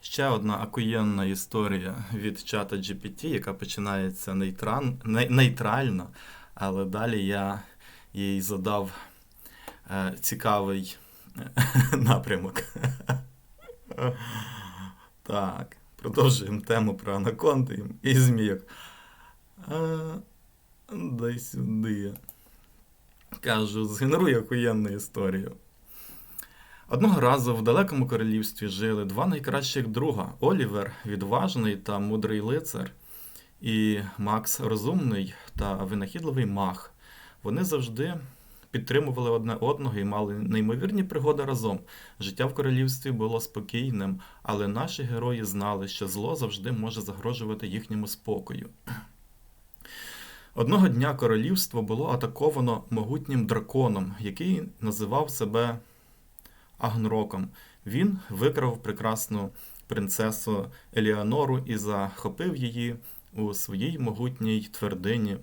Ще одна акуєнна історія від чата GPT, яка починається нейтран... не- нейтрально, але далі я їй задав е, цікавий напрямок. Так, продовжуємо тему про анаконди і змійок. Е, дай сюди. Кажу, згенеруй акуєнну історію. Одного разу в далекому королівстві жили два найкращих друга Олівер, відважний та мудрий лицар, і Макс розумний та винахідливий мах. Вони завжди підтримували одне одного і мали неймовірні пригоди разом. Життя в королівстві було спокійним, але наші герої знали, що зло завжди може загрожувати їхньому спокою. Одного дня королівство було атаковано могутнім драконом, який називав себе Агнроком. Він викрав прекрасну принцесу Еліанору і захопив її у своїй могутній твердині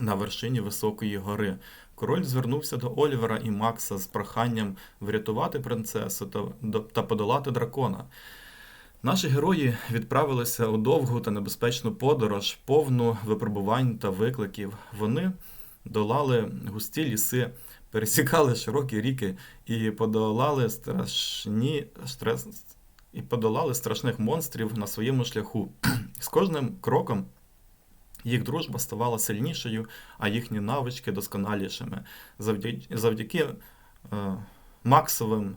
на вершині високої гори. Король звернувся до Олівера і Макса з проханням врятувати принцесу та, та подолати дракона. Наші герої відправилися у довгу та небезпечну подорож, повну випробувань та викликів. Вони долали густі ліси, пересікали широкі ріки і подолали страшні стрес, і подолали страшних монстрів на своєму шляху. З кожним кроком їх дружба ставала сильнішою, а їхні навички досконалішими. Завдяки, завдяки е, Максовим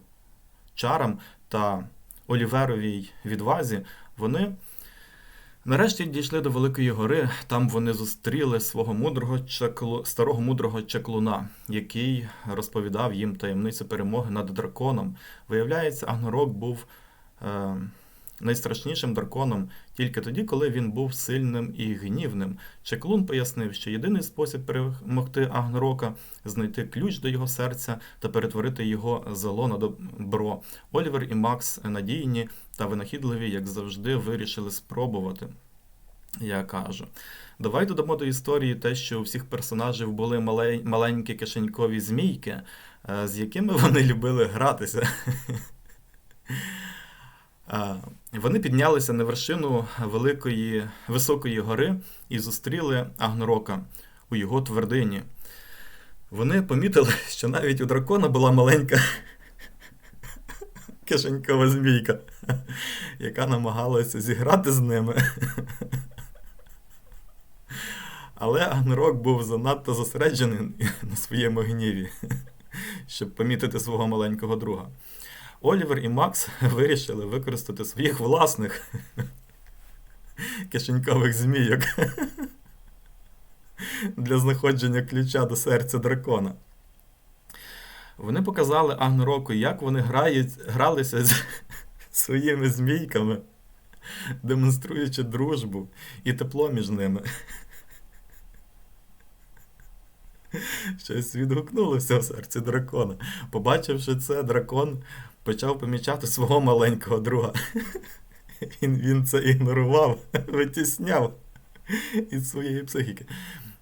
чарам та Оліверовій відвазі вони нарешті дійшли до Великої гори. Там вони зустріли свого мудрого чаклу, старого мудрого чаклуна, який розповідав їм таємницю перемоги над драконом. Виявляється, Агнорок був е, найстрашнішим драконом тільки тоді, коли він був сильним і гнівним. Чеклун пояснив, що єдиний спосіб перемогти Агнорока знайти ключ до його серця та перетворити його зло на добро. Олівер і Макс надійні та винахідливі, як завжди, вирішили спробувати. Я кажу. Давай додамо до історії те, що у всіх персонажів були мале- маленькі кишенькові змійки, е, з якими вони любили гратися. Вони піднялися на вершину великої високої гори і зустріли Агнорока у його твердині. Вони помітили, що навіть у дракона була маленька кишенькова змійка, яка намагалася зіграти з ними. Але Агнорок був занадто зосереджений на своєму гніві, щоб помітити свого маленького друга. Олівер і Макс вирішили використати своїх власних кишенькових змійок для знаходження ключа до серця дракона. Вони показали Агнороку, як вони грають, гралися з своїми змійками, демонструючи дружбу і тепло між ними. Щось відгукнулося в серці дракона. Побачивши це, дракон почав помічати свого маленького друга. Він, він це ігнорував, витісняв із своєї психіки,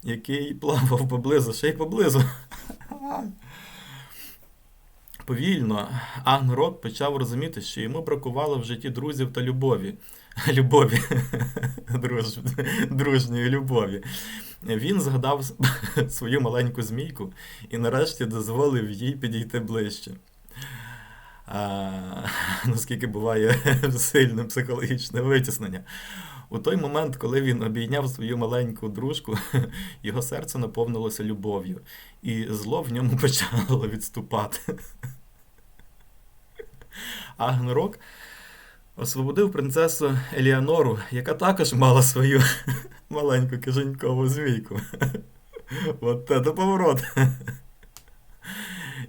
який плавав поблизу, ще й поблизу. Повільно Агнорок почав розуміти, що йому бракувало в житті друзів та любові. Любові, Друж... дружньої любові. Він згадав свою маленьку змійку і нарешті дозволив їй підійти ближче. А, наскільки буває сильне психологічне витіснення. У той момент, коли він обійняв свою маленьку дружку, його серце наповнилося любов'ю, і зло в ньому почало відступати. Агнорок освободив принцесу Еліанору, яка також мала свою маленьку кишенькову змійку. От це до поворот.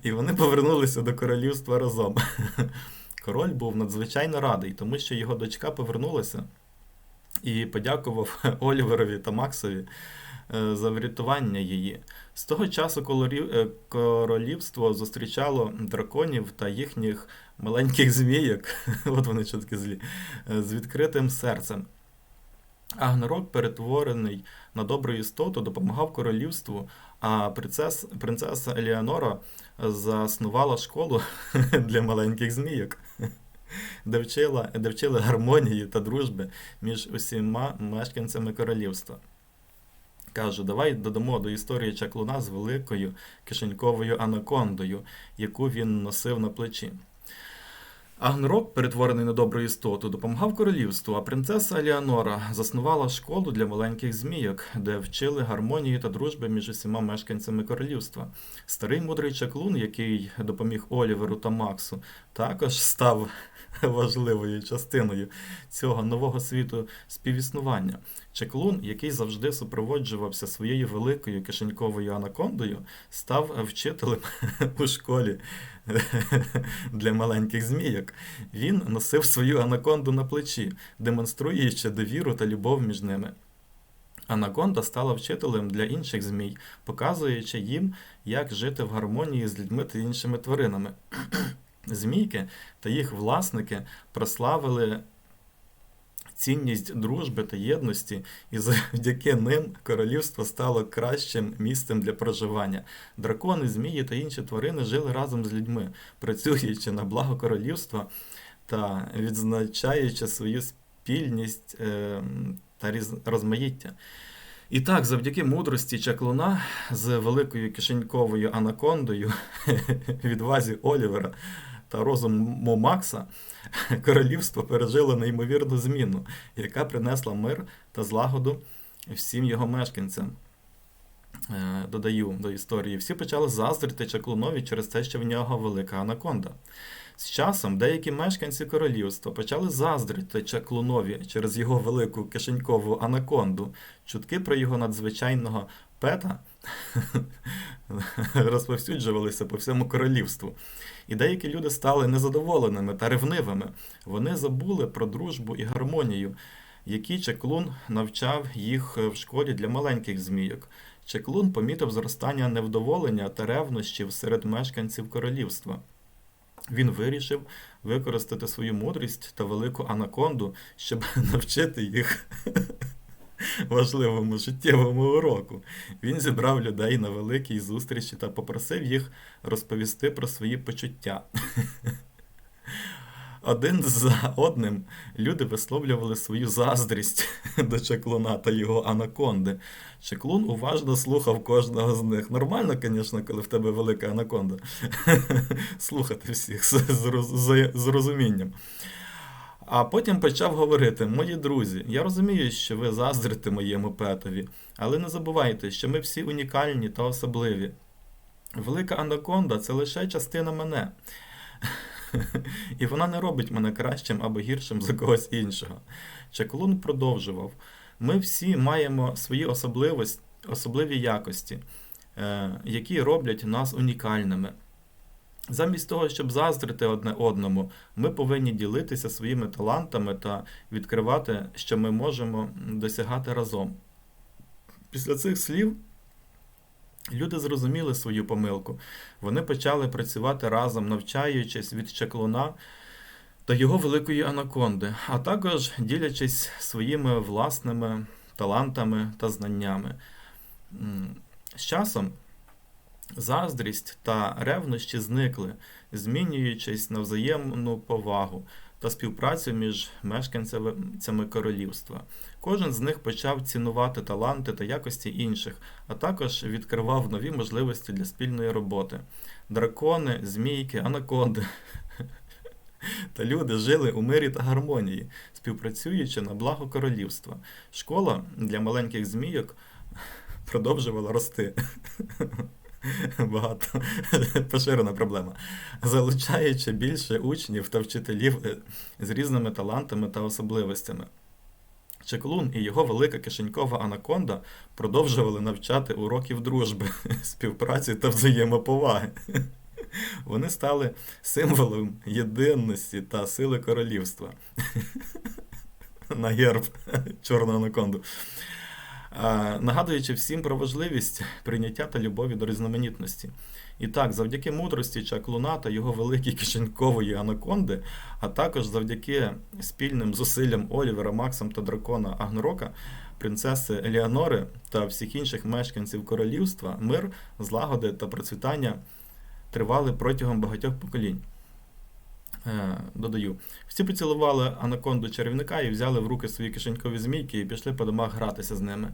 І вони повернулися до королівства разом. Король був надзвичайно радий, тому що його дочка повернулася і подякував Оліверові та Максові е, за врятування її. З того часу е, королівство зустрічало драконів та їхніх маленьких змійок, от вони що такі злі, е, з відкритим серцем. Агнорок, перетворений на добру істоту, допомагав королівству, а принцес, принцеса Еліанора заснувала школу для маленьких змійок. Де, вчила, де вчили гармонії та дружби між усіма мешканцями королівства. Кажу, давай додамо до історії чаклуна з великою кишеньковою анакондою, яку він носив на плечі. Агнрок, перетворений на добру істоту, допомагав королівству, а принцеса Еліанора заснувала школу для маленьких змійок, де вчили гармонії та дружби між усіма мешканцями королівства. Старий мудрий чаклун, який допоміг Оліверу та Максу, також став важливою частиною цього нового світу співіснування. Чаклун, який завжди супроводжувався своєю великою кишеньковою анакондою, став вчителем у школі для маленьких змійок. Він носив свою анаконду на плечі, демонструючи довіру та любов між ними. Анаконда стала вчителем для інших змій, показуючи їм, як жити в гармонії з людьми та іншими тваринами. Змійки та їх власники прославили цінність дружби та єдності, і завдяки ним королівство стало кращим місцем для проживання. Дракони, змії та інші тварини жили разом з людьми, працюючи на благо королівства та відзначаючи свою спільність е, та розмаїття. І так, завдяки мудрості чаклуна з великою кишеньковою анакондою, відвазі Олівера та розуму Макса, королівство пережило неймовірну зміну, яка принесла мир та злагоду всім його мешканцям. Е, Додаю до історії, всі почали заздрити чаклунові через те, що в нього велика анаконда. З часом деякі мешканці королівства почали заздрити чаклунові через його велику кишенькову анаконду. Чутки про його надзвичайного пета розповсюджувалися по всьому королівству. І деякі люди стали незадоволеними та ревнивими. Вони забули про дружбу і гармонію, які чаклун навчав їх в школі для маленьких змійок. Чаклун помітив зростання невдоволення та ревнощів серед мешканців королівства. Він вирішив використати свою мудрість та велику анаконду, щоб навчити їх важливому життєвому уроку. Він зібрав людей на великій зустрічі та попросив їх розповісти про свої почуття. Один за одним люди висловлювали свою заздрість до чаклуна та його анаконди. Чаклун уважно слухав кожного з них. Нормально, звісно, коли в тебе велика анаконда. Слухати всіх з, розумінням. А потім почав говорити: Мої друзі, я розумію, що ви заздрите моєму петові, але не забувайте, що ми всі унікальні та особливі. Велика анаконда це лише частина мене. І вона не робить мене кращим або гіршим за когось іншого. Чаклун продовжував: ми всі маємо свої особливості, особливі якості, е, які роблять нас унікальними. Замість того, щоб заздрити одне одному, ми повинні ділитися своїми талантами та відкривати, що ми можемо досягати разом. Після цих слів люди зрозуміли свою помилку. Вони почали працювати разом, навчаючись від чаклуна та його великої анаконди, а також ділячись своїми власними талантами та знаннями. З часом заздрість та ревнощі зникли, змінюючись на взаємну повагу та співпрацю між мешканцями королівства. Кожен з них почав цінувати таланти та якості інших, а також відкривав нові можливості для спільної роботи. Дракони, змійки, анаконди та люди жили у мирі та гармонії, співпрацюючи на благо королівства. Школа для маленьких змійок продовжувала рости. Багато поширена проблема. Залучаючи більше учнів та вчителів е, з різними талантами та особливостями. Чеклун і його велика кишенькова анаконда продовжували навчати уроків дружби, співпраці та взаємоповаги. Вони стали символом єдинності та сили королівства. На герб чорну анаконду. Нагадуючи всім про важливість прийняття та любові до різноманітності. І так, завдяки мудрості чаклуна та його великій кишенькової анаконди, а також завдяки спільним зусиллям Олівера, Максом та дракона Агнрока, принцеси Еліанори та всіх інших мешканців королівства, мир, злагоди та процвітання тривали протягом багатьох поколінь. Е, Додаю, всі поцілували анаконду чарівника і взяли в руки свої кишенькові змійки і пішли по домах гратися з ними.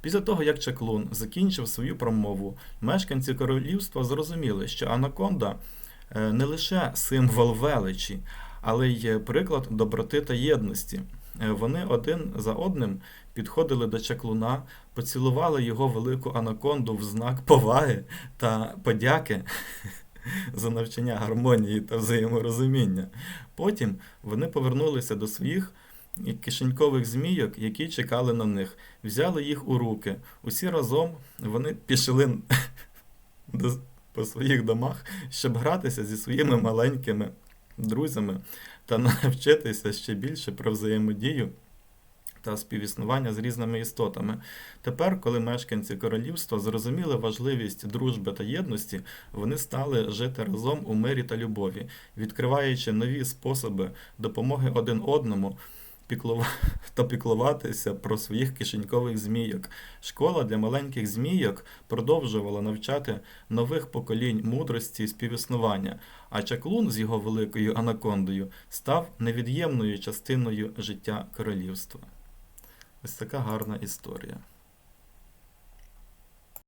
Після того, як Чаклун закінчив свою промову, мешканці королівства зрозуміли, що анаконда е, не лише символ величі, але й приклад доброти та єдності. Е, Вони один за одним підходили до чаклуна, поцілували його велику анаконду в знак поваги та подяки за навчання гармонії та взаєморозуміння. Потім вони повернулися до своїх кишенькових змійок, які чекали на них, взяли їх у руки. Усі разом вони пішли по своїх домах, щоб гратися зі своїми маленькими друзями та навчитися ще більше про взаємодію та співіснування з різними істотами. Тепер, коли мешканці королівства зрозуміли важливість дружби та єдності, вони стали жити разом у мирі та любові, відкриваючи нові способи допомоги один одному. піклува- Та піклуватися про своїх кишенькових змійок. Школа для маленьких змійок продовжувала навчати нових поколінь мудрості і співіснування, а чаклун з його великою анакондою став невід'ємною частиною життя королівства. Ось така гарна історія.